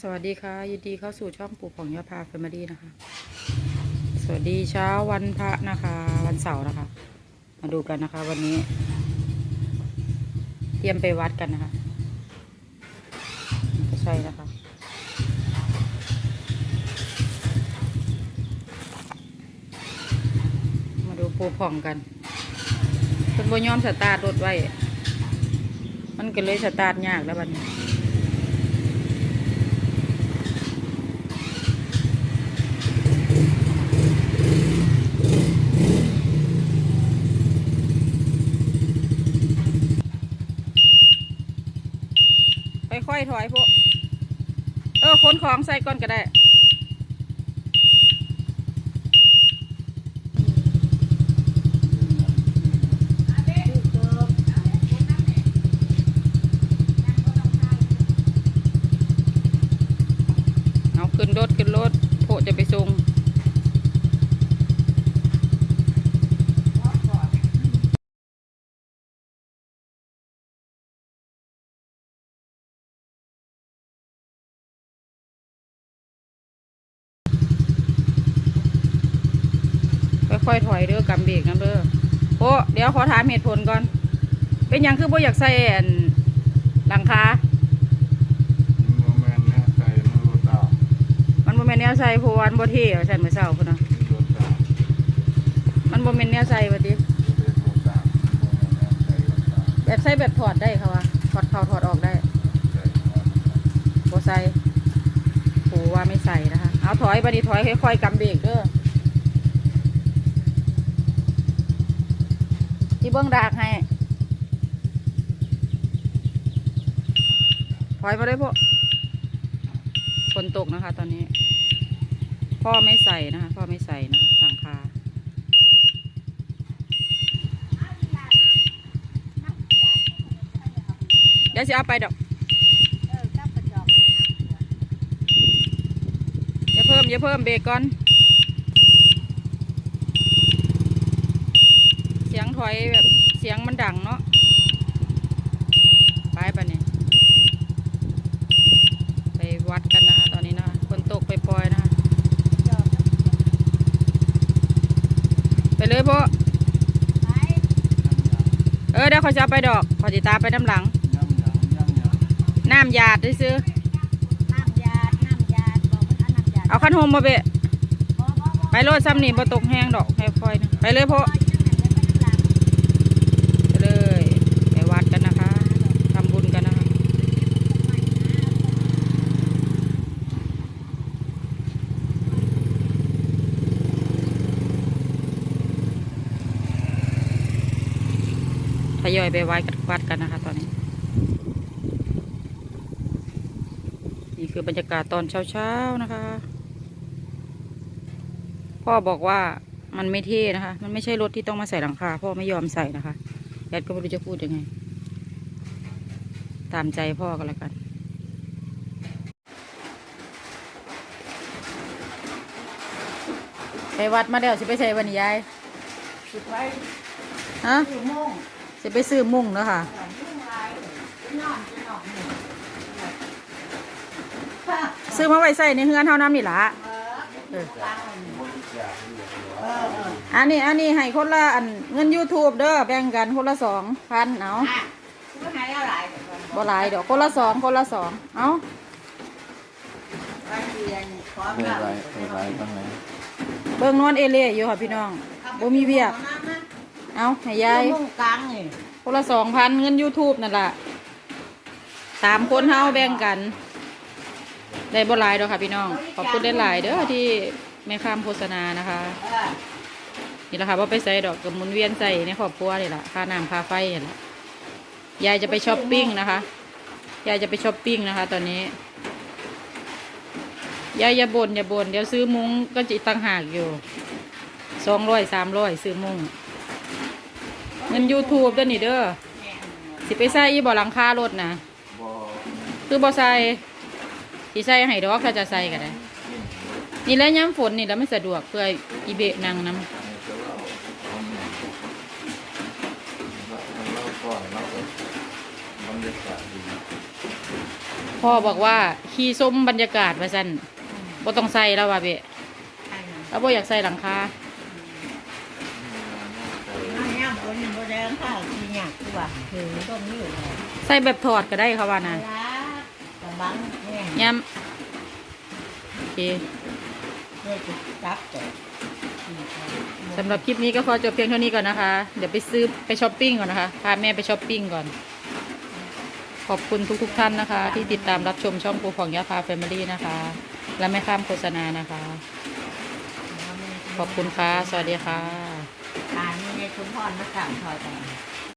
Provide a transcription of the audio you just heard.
สวัสดีค่ะยินดีเข้าสู่ช่องปู่ของยาพาแฟมิลี่นะคะ สวัสดีเช้าวันพระนะคะ วันเสาร์นะคะ มาดูกันนะคะ วันนี้ เตรียมไปวัดกันนะคะใช่นะคะมาดูปูผ่องกันเป็นบยอมสตาร์ทรถไว้ มันก็เลยสตาร์ทยากแล้วบัดนี้ ค่อยถอยพวกเออขนของใส่ก่อนก็ได้เอาขึ้นรถขึ้นรถโพจะไปส่ง ค่อยๆถอยเด้อกำเบรกนะเด้อโอ้เดี๋ยวขอถามเหตุผลก่อน เป็นหยังคือบ่อยากใส่อันหลังคาโมเมนต์เนี่ยใส่มันรถดาวมันบ่แม่นแนวใส่เพราะว่ามันบ่เท่ว่าซั่นมื้อเช้าพุ่นน่ะรถดาวมันบ่แม่นแนวใส่ว่าติเรียกรถดาวโมเมนต์เนี่ยใส่รถดาวแบบใส่แบบถอดได้ค่ะว่าถอดเข้าถอดออกได้ใส่หัวบ่ใส่โหว่าไม่ใส่นะคะ เอาถอยบัดนี้ถอยค่อยๆกำเบรกเด้อ ที่เบื้องดากให้ถอยมาได้พวกฝนตกนะคะ ตอนนี้ พ่อไม่ใส่นะคะ พ่อไม่ใส่นะคะหลังคาเดี๋ยวจะเอาไปดอกอย่าเพิ่มอย่าเพิ่มเบรกก่อน เสียง ถอยแบบเสียงมันดังเนาะไปปะเนี่ยไปวัดกันนะคะตอนนี้นะคะฝนตกไปปล่อยๆนะคะไปเลยพ่อเออเดี๋ยวเขาจะเอาไปดอกขอติตามไปน้ำหลังย่ำหยังย่ำหยังน้ำหยาดได้ซื้อเอาขั้นโฮมมาเบะไปโลดซ้ำนี่บ่ตกแห้งดอกให้ค่อยนะไปเลยพ่อ ไปเลยไปวัดกันนะคะทำบุญกันนะคะ ทยอยไปไว้กันวัดกันนะคะ ตอนนี้ นี่คือบรรยากาศตอนเช้าๆนะคะ พ่อบอกว่ามันไม่เท่นะคะ มันไม่ใช่รถที่ต้องมาใส่หลังคาพ่อไม่ยอมใส่นะคะแอดก็ไม่รู้จะพูดยังไง ตามใจพ่อก็แล้วกันไปวัดมาแล้วสิไปใส่วันนี้ยาย สุดไว้ฮะคือโม่ง สิไปซื้อมุ้งเนาะค่ะมุ่งลายนอนจะนอนหนึ่งซื้อมาไว้ใส่ในเฮือนเท่าน้ำนี่ละเออล้างมันเออเอออันนี้อันนี้ให้คนละอันเงิน YouTube เด้อแบ่งกันคนละสองพันเอาอะก็ให้อะไรเดี๋ยวก่อนบ่หลายดอกคนละสองคนละสองเอาไปเรียนพร้อมไปกับไรไปไรบ้างไหมเบิ่งนอนเอเล่อยู่ค่ะพี่น้องบ่มีเวียก เอาให้ยายมุ่งกลางนี่คนละสองพันเงิน YouTube นั่นล่ะสามคนเฮาแบ่งกัน ได้บ่หลายดอกค่ะพี่น้อง ขอบคุณได้หลายๆเด้อที่ไม่ข้ามโฆษณานะคะ เออนี่แหละค่ะว่าไปใส่ดอกกับหมุนเวียนใส่ในครอบครัวนี่แหละค่าน้ำค่าไฟนี่แหละยายจะไปช้อปปิ้งนะคะยายจะไปช้อปปิ้งนะคะ ตอนนี้ยายอย่าบ่นอย่าบ่นเดี๋ยวซื้อมุ้งก็จะตั้งหากอยู่สองร้อยสามร้อยซื้อมุ้ง เงินยูทูบเด้อนี่เด้อสิไปใส่อีบ่หลังคารถนะบ่คือบ่ใส่สิใส่ให้ดอกถ้าจะใส่ก็ได้ นี่แหล้วย้ำฝนนี่แล้วไม่สะดวกเพื่ออีเบะนั่งน้ำให้เจ้าเราคนหนึ่งเราก่อนเราก็บรรยากาศดีพ่อบอกว่าขี่ส้มบรรยากาศว่าซั่นบ่ต้องใส่แล้วว่าเบะ ใช่นะแล้วบ่อยากใส่หลังคา น้ำย่ำคนบ่แดงข้าว กินหยากดีกว่าต้มนี่อยู่แล้วใส่แบบถอดก็ได้เขาว่านะรักกำบังแม่ย้ำโอเคเลยจะจับแต่สำหรับคลิปนี้ก็ขอจบเพียงเท่านี้ก่อนนะคะ เดี๋ยวไปซื้อไปช้อปปิ้งก่อนนะคะ พาแม่ไปช้อปปิ้งก่อน ขอบคุณทุกๆท่านนะคะ ที่ติดตามรับชมช่องปูผ่องยาพาแฟมิลี่นะคะ และไม่ข้ามโฆษณานะคะ ขอบคุณค่ะ สวัสดีค่ะอ่านี่ในชุมพรมาสั่งทอยแต่